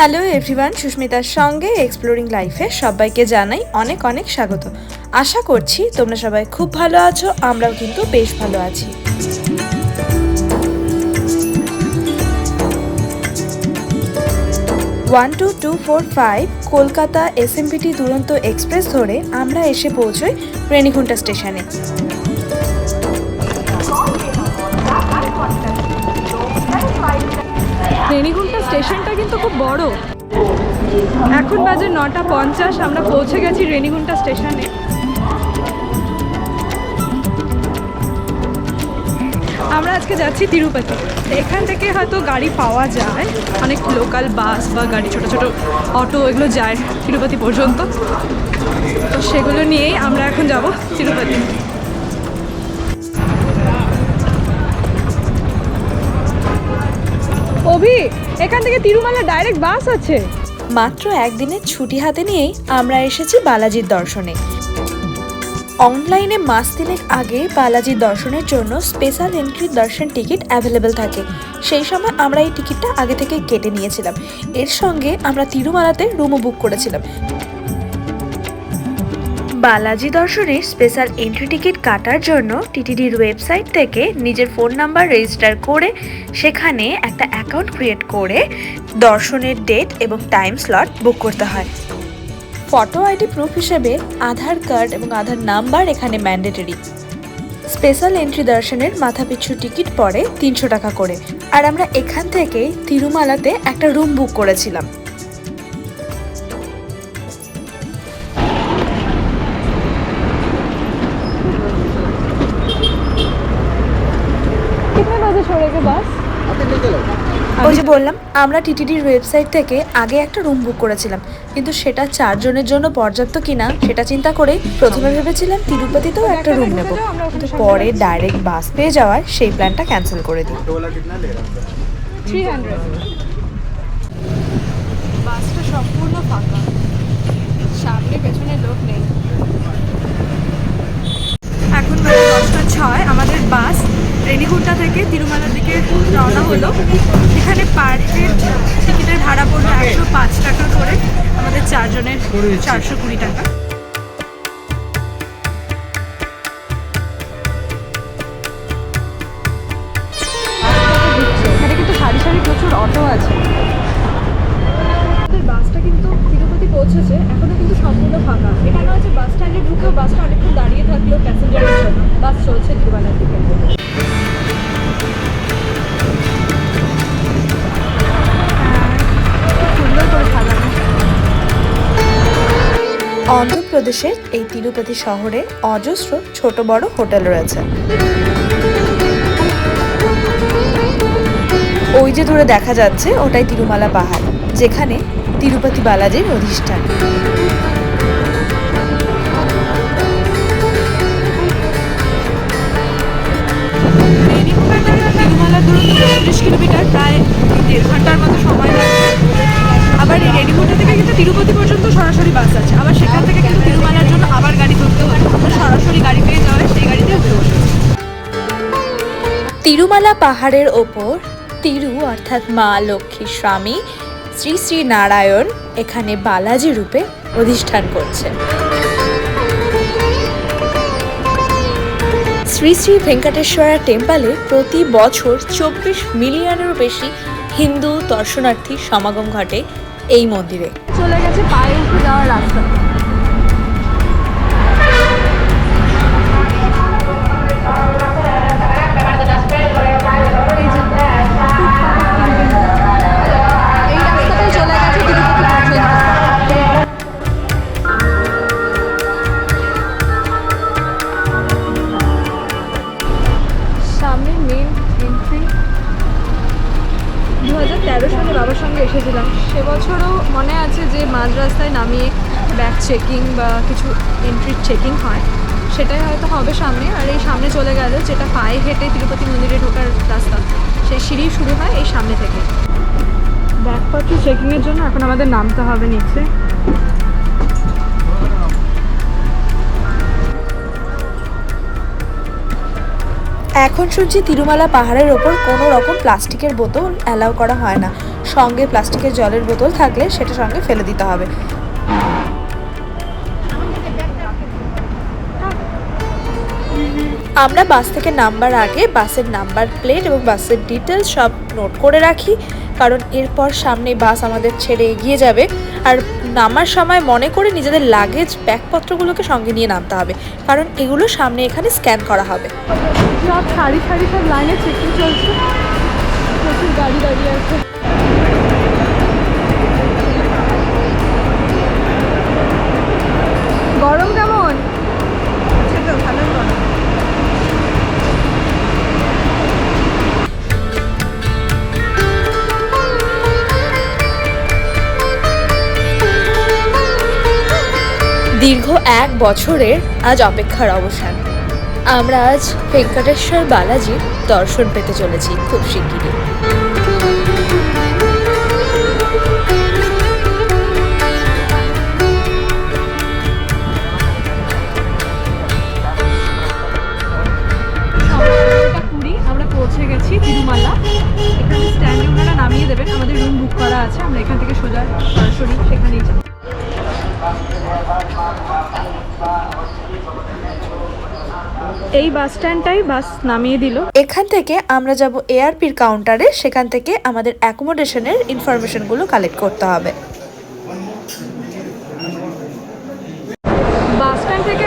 Hello everyone সুস্মিতার সঙ্গে exploring লাইফে সবাইকে জানাই অনেক অনেক স্বাগত। আশা করছি তোমরা সবাই খুব ভালো আছো, আমরাও কিন্তু বেশ ভালো আছি। One two two four five Kolkata SMPT Duronto express ধরে আমরা এসে পৌঁছই রেণিগুন্টা স্টেশনে কিন্তু খুব বড়। এখন বাজে নটা পঞ্চাশ, আমরা পৌঁছে গেছি রেনিগুন্টা স্টেশনে। আমরা আজকে যাচ্ছি তিরুপতি। এখান থেকে হয়তো গাড়ি পাওয়া যায়। অনেক লোকাল বাস বা গাড়ি, ছোট ছোট অটো, এগুলো যায় তিরুপতি পর্যন্ত। তো সেগুলো নিয়েই আমরা এখন যাব তিরুপতি। অভি এখান থেকে তিরুমালা ডাইরেক্ট বাস আছে। মাত্র একদিনের ছুটি হাতে নিয়েই আমরা এসেছি বালাজির দর্শনে। অনলাইনে মাস তিনেক আগে বালাজি দর্শনের জন্য স্পেশাল এন্ট্রি দর্শন টিকিট অ্যাভেলেবেল থাকে। সেই সময় আমরা এই টিকিটটা আগে থেকে কেটে নিয়েছিলাম। এর সঙ্গে আমরা তিরুমালাতে রুমও বুক করেছিলাম। বালাজি দর্শনের স্পেশাল এন্ট্রি টিকিট কাটার জন্য টিটিডির ওয়েবসাইট থেকে নিজের ফোন নাম্বার রেজিস্টার করে সেখানে একটা অ্যাকাউন্ট ক্রিয়েট করে দর্শনের ডেট এবং টাইম স্লট বুক করতে হয়। ফটো আইডি প্রুফ হিসেবে আধার কার্ড এবং আধার নাম্বার এখানে ম্যান্ডেটরি স্পেশাল এন্ট্রি দর্শনের মাথাপিছু টিকিট পড়ে তিনশো টাকা করে। আর আমরা এখান থেকে তিরুমালাতে একটা রুম বুক করেছিলাম। করে বাস। ওই যে বললাম আমরা টিটিডির ওয়েবসাইট থেকে আগে একটা রুম বুক করেছিলাম কিন্তু সেটা চারজনের জন্য পর্যাপ্ত কিনা সেটা চিন্তা করে প্রথমে ভেবেছিলাম তিরুপতিতেও একটা রুম নেব। কিন্তু পরে ডাইরেক্ট বাস পেয়ে যাওয়ায় সেই প্ল্যানটা ক্যান্সেল করে দিই। থ্রি হান্ড্রেড চারশো কুড়ি টাকা। অন্ধ্রপ্রদেশের এই তিরুপতি শহরে অজস্র ছোট বড় হোটেল রয়েছে। ওই যে দূরে দেখা যাচ্ছে, ওটাই তিরুমালা পাহাড়, যেখানে তিরুপতি বালাজির অধিষ্ঠান। প্রায় দেড় লাগবে থেকে কিন্তু তিরুপতি পর্যন্ত সরাসরি বাস আছে। আবার সেখান থেকে কিন্তু তিরুমালার জন্য আবার গাড়ি ধরতে হয়। সরাসরি গাড়ি পেয়ে যাওয়ায় সেই গাড়িতে তিরুমালা পাহাড়ের ওপর তিরু অর্থাৎ মা লক্ষ্মী স্বামী শ্রী শ্রী নারায়ণ এখানে বালাজি রূপে অধিষ্ঠান করছে শ্রী শ্রী ভেঙ্কটেশ্বরা টেম্পলে প্রতি বছর চব্বিশ মিলিয়নেরও বেশি হিন্দু দর্শনার্থী সমাগম ঘটে এই মন্দিরে। চলে গেছে পায়ে উঠে যাওয়ার রাস্তা। মাঝ রাস্তায় নামিয়ে ব্যাগ চেকিং বা কিছু এন্ট্রির চেকিং হয় সেটাই হয়তো হবে সামনে। আর এই সামনে চলে গেল যেটা পায়ে হেঁটে তিরুপতি মন্দিরে ঢোকার রাস্তা সেই সিঁড়ি শুরু হয় এই সামনে থেকে। ব্যাগপত্র চেকিংয়ের জন্য এখন আমাদের নামতে হবে নিচে। এখন শুনছি তিরুমালা পাহাড়ের ওপর কোনো রকম প্লাস্টিকের বোতল অ্যালাউ করা হয় না। সঙ্গে প্লাস্টিকের জলের বোতল থাকলে সেটা সঙ্গে ফেলে দিতে হবে। আমরা বাস থেকে নাম্বার আগে বাসের নাম্বার প্লেট এবং বাসের ডিটেলস সব নোট করে রাখি, কারণ এরপর সামনে বাস আমাদের ছেড়ে এগিয়ে যাবে। আর নামার সময় মনে করে নিজেদের লাগেজ ব্যাগপত্রগুলোকে সঙ্গে নিয়ে নামতে হবে, কারণ এগুলো সামনে এখানে স্ক্যান করা হবে। সব সারি সারি সব লাইনে চেকিং চলছে। প্রচুর গাড়ি দাঁড়িয়ে আছে। গরম কেমন? গরম। দীর্ঘ এক বছরের আজ অপেক্ষার অবসান। আমরা আজ ভেঙ্কটেশ্বর বালাজির দর্শন পেতে চলেছি খুব শিগগিরই। গেছি তিরুমালা। এখানে স্ট্যান্ডে ওনারা নামিয়ে দেবেন। আমাদের রুম বুক করা আছে। আমরা এখান থেকে সোজা সরাসরি সেখানেই যাই এই বাস স্ট্যান্ডটাই বাস নামিয়ে দিল। এখান থেকে আমরা যাব এআরপির কাউন্টারে সেখান থেকে আমাদের অ্যাকোমোডেশনের ইনফরমেশনগুলো কালেক্ট করতে হবে বাস স্ট্যান্ড থেকে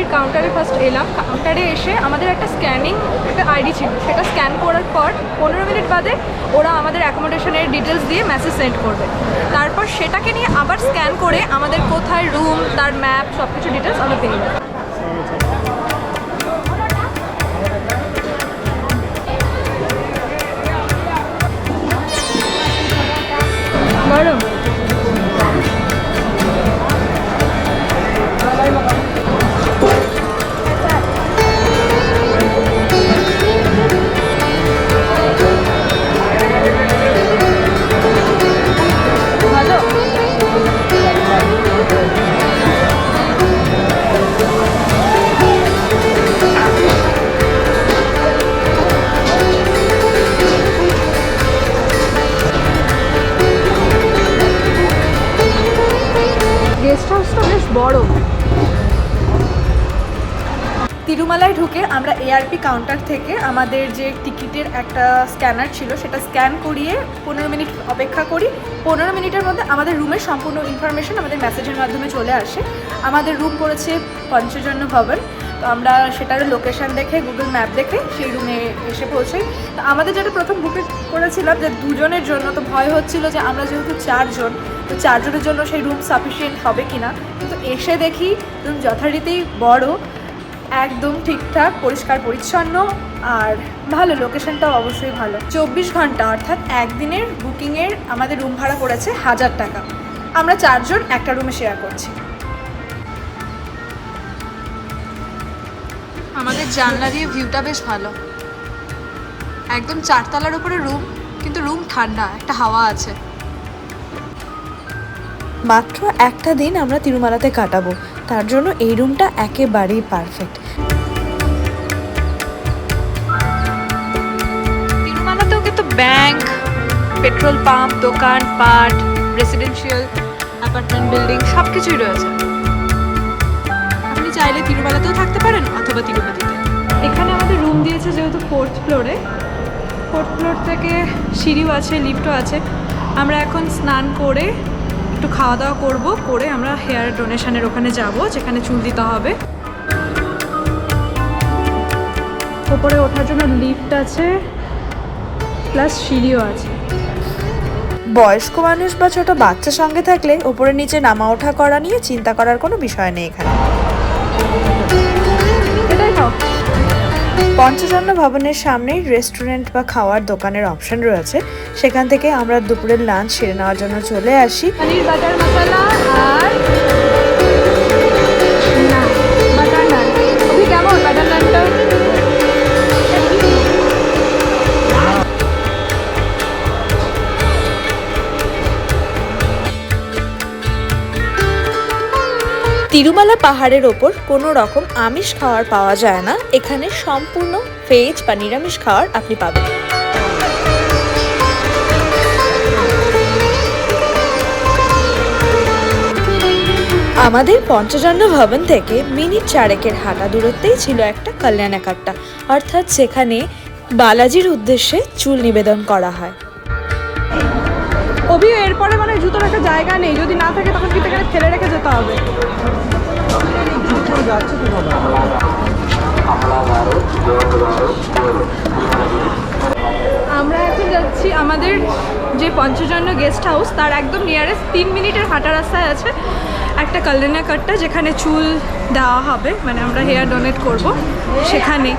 আমরা কাউন্টারে ফার্স্ট এলাম। কাউন্টারে এসে আমাদের একটা স্ক্যানিং একটা আইডি ছিল। সেটা স্ক্যান করার পর পনেরো মিনিট বাদে ওরা আমাদের অ্যাকোমোডেশনের ডিটেলস দিয়ে মেসেজ সেন্ড করবে। তারপর সেটাকে নিয়ে আবার স্ক্যান করে আমাদের কোথায় রুম তার ম্যাপ সব কিছু ডিটেলস আমরা পেয়ে যাব গরম? এআরপি কাউন্টার থেকে আমাদের যে টিকিটের একটা স্ক্যানার ছিল, সেটা স্ক্যান করিয়ে পনেরো মিনিট অপেক্ষা করি। পনেরো মিনিটের মধ্যে আমাদের রুমের সম্পূর্ণ ইনফরমেশন আমাদের মেসেজের মাধ্যমে চলে আসে। আমাদের রুম পড়েছে পঞ্চজন্য ভবন। তো আমরা সেটার লোকেশন দেখে গুগল ম্যাপ দেখে সেই রুমে এসে পৌঁছাই। তো আমাদের যেটা প্রথম বুকিং করেছিলাম যে দুজনের জন্য, তো ভয় হচ্ছিল যে আমরা যেহেতু চারজন, তো চারজনের জন্য সেই রুম সাফিসিয়েন্ট হবে কিনা। কিন্তু এসে দেখি রুম যথারীতি বড়। একদম ঠিকঠাক পরিষ্কার পরিচ্ছন্ন আর ভালো লোকেশনটাও অবশ্যই ভালো। চব্বিশ ঘণ্টা অর্থাৎ একদিনের বুকিংয়ের আমাদের রুম ভাড়া পড়েছে হাজার টাকা। আমরা চারজন একটা রুমে শেয়ার করছি। আমাদের জানলা দিয়ে ভিউটা বেশ ভালো। একদম চারতলার উপরে রুম কিন্তু রুম ঠান্ডা একটা হাওয়া আছে। মাত্র একটা দিন আমরা তিরুমালাতে কাটাবো। তার জন্য এই রুমটা একেবারেই পারফেক্ট কিন্তু ব্যাংক পেট্রোল পাম্প দোকান, পাট রেসিডেন্সিয়াল অ্যাপার্টমেন্ট বিল্ডিং সব কিছুই রয়েছে। আপনি চাইলে তিরুমালাতেও থাকতে পারেন অথবা তিরুপতিতে। এখানে আমাদের রুম দিয়েছে যেহেতু ফোর্থ ফ্লোরে ফোর্থ ফ্লোর থেকে সিঁড়িও আছে লিফটও আছে। আমরা এখন স্নান করে একটু খাওয়া দাওয়া করব, করে আমরা হেয়ার ডোনেশনের ওখানে যাব, যেখানে চুল দিতে হবে। ওপরে ওঠার জন্য লিফট আছে প্লাস সিঁড়িও আছে। বয়স্ক মানুষ বা ছোট বাচ্চা সঙ্গে থাকলে ওপরে নিচে নামা ওঠা করা নিয়ে চিন্তা করার কোনো বিষয় নেই এখানে। পঞ্চজন্য ভবনের সামনেই রেস্টুরেন্ট বা খাওয়ার দোকানের অপশন রয়েছে। সেখান থেকে আমরা দুপুরের লাঞ্চ সেরে নেওয়ার জন্য চলে আসি। পনির বাটার মশলা আর তিরুমালা পাহাড়ের ওপর কোনো রকম আমিষ খাওয়ার পাওয়া যায় না। এখানে সম্পূর্ণ ভেজ বা নিরামিষ খাওয়ার আপনি পাবেন। আমাদের পঞ্চজন্য ভবন থেকে মিনিট চারেকের হাঁটা দূরত্বেই ছিল একটা কল্যাণাকাট্টা অর্থাৎ সেখানে বালাজির উদ্দেশ্যে চুল নিবেদন করা হয়। অভি এরপরে মানে জুতো রাখার জায়গা নেই। যদি না থাকে, তখন কিন্তু এখানে ফেলে রেখে যেতে হবে। আমরা এখন যাচ্ছি আমাদের যে পঞ্চজন্য গেস্ট হাউস তার একদম নিয়ারেস্ট তিন মিনিটের হাঁটা রাস্তায় আছে একটা কল্যাণা কাটটা যেখানে চুল দেওয়া হবে। মানে আমরা হেয়ার ডোনেট করব সেখানে।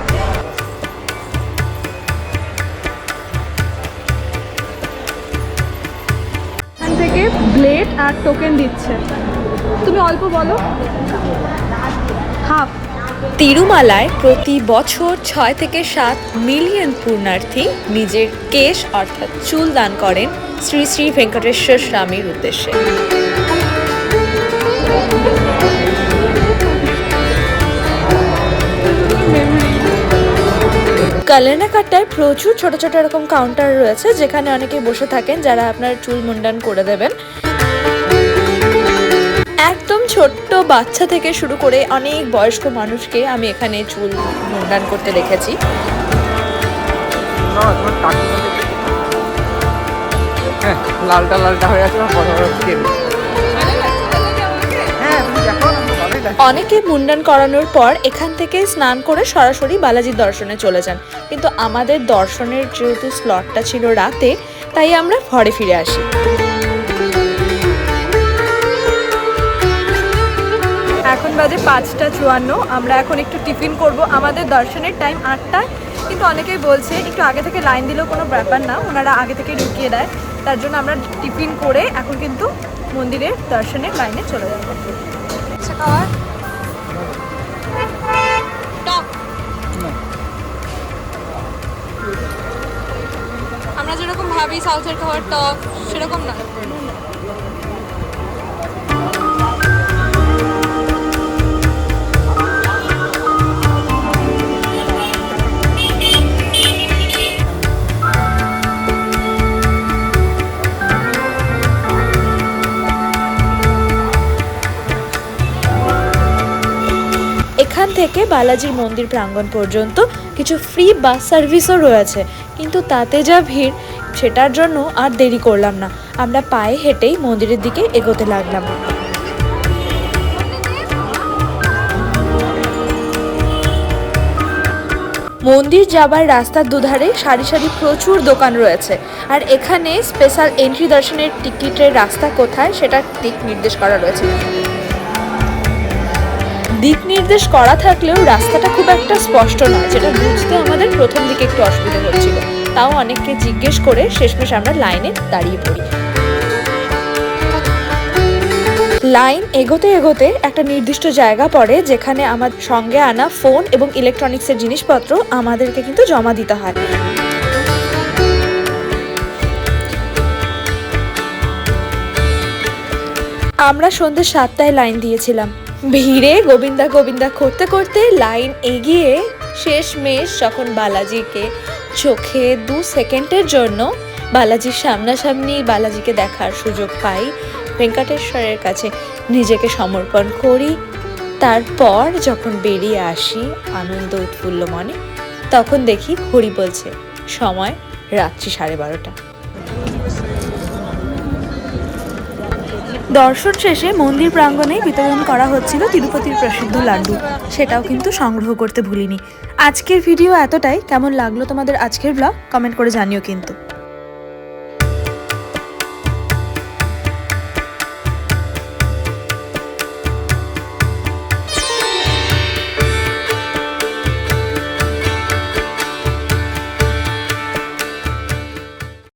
ব্লেড আর টোকেন দিচ্ছে। তুমি অল্প বলো। হাফ। তিরুমালায় প্রতি বছর ছয় থেকে সাত মিলিয়ন পূর্ণার্থী নিজের কেশ অর্থাৎ চুল দান করেন শ্রী শ্রী ভেঙ্কটেশ্বর স্বামীর উদ্দেশ্যে। কালেনাকাট্টায় প্রচুর ছোট ছোট এরকম কাউন্টার রয়েছে, যেখানে অনেকে বসে থাকেন, যারা আপনার চুল মুন্ডান করে দেবেন। ছোট্ট বাচ্চা থেকে শুরু করে অনেক বয়স্ক মানুষকে আমি এখানে চুল মুন্ডান করতে দেখেছি। হ্যাঁ লালটা লালটা হয়ে আছে বড় বড়। অনেকে মুন্ডান করানোর পর এখান থেকে স্নান করে সরাসরি বালাজির দর্শনে চলে যান। কিন্তু আমাদের দর্শনের যেহেতু স্লটটা ছিল রাতে তাই আমরা ঘরে ফিরে আসি। পাঁচটা চুয়ান্ন। আমরা এখন একটু টিফিন করব। আমাদের দর্শনের টাইম আটটায়। কিন্তু অনেকেই বলছে, একটু আগে থেকে লাইন দিলেও কোনো ব্যাপার না। ওনারা আগে থেকে ঢুকিয়ে দেয়। তার জন্য আমরা টিফিন করে এখন কিন্তু মন্দিরের দর্শনের লাইনে চলে যাব। আচ্ছা আমরা যেরকম ভাবি সাউথের খাবার টক, সেরকম না? থেকে বালাজির মন্দির প্রাঙ্গণ পর্যন্ত কিছু ফ্রি বাস সার্ভিসও রয়েছে। কিন্তু তাতে যা ভিড়, সেটার জন্য আর দেরি করলাম না। আমরা পায়ে হেঁটেই মন্দিরের দিকে এগোতে লাগলাম। মন্দির যাবার রাস্তার দুধারে সারি সারি প্রচুর দোকান রয়েছে। আর এখানে স্পেশাল এন্ট্রি দর্শনের টিকিটের রাস্তা কোথায় সেটা দিক নির্দেশ করা রয়েছে। দিক নির্দেশ করা থাকলেও রাস্তাটা খুব একটা স্পষ্ট নয়, যেটা বুঝতে আমাদের প্রথম দিকে একটু অসুবিধা হচ্ছিল। তাও অনেককে জিজ্ঞেস করে শেষমেশ আমরা লাইনে দাঁড়িয়ে পড়ি। লাইন এগোতে এগোতে একটা নির্দিষ্ট জায়গা পড়ে, যেখানে আমার সঙ্গে আনা ফোন এবং ইলেকট্রনিক্সের জিনিসপত্র আমাদেরকে কিন্তু জমা দিতে হয়। আমরা সন্ধ্যে সাতটায় লাইন দিয়েছিলাম। ভিড়ে গোবিন্দা গোবিন্দা করতে করতে লাইন এগিয়ে শেষ মেশ যখন বালাজিকে চোখে দু সেকেন্ডের জন্য বালাজির সামনাসামনি বালাজিকে দেখার সুযোগ পাই, ভেঙ্কটেশ্বরের কাছে নিজেকে সমর্পণ করি। তারপর যখন বেরিয়ে আসি আনন্দ উৎফুল্ল মনে, তখন দেখি ঘড়ি বলছে, সময় রাত্রি সাড়ে বারোটা। দর্শন শেষে মন্দির প্রাঙ্গণে বিতরণ করা হচ্ছিল তিরুপতির প্রসিদ্ধ লাড্ডু। সেটাও কিন্তু সংগ্রহ করতে ভুলিনি। আজকের ভিডিও এতটাই। কেমন লাগল তোমাদের আজকের ব্লগ কমেন্ট করে জানিও কিন্তু।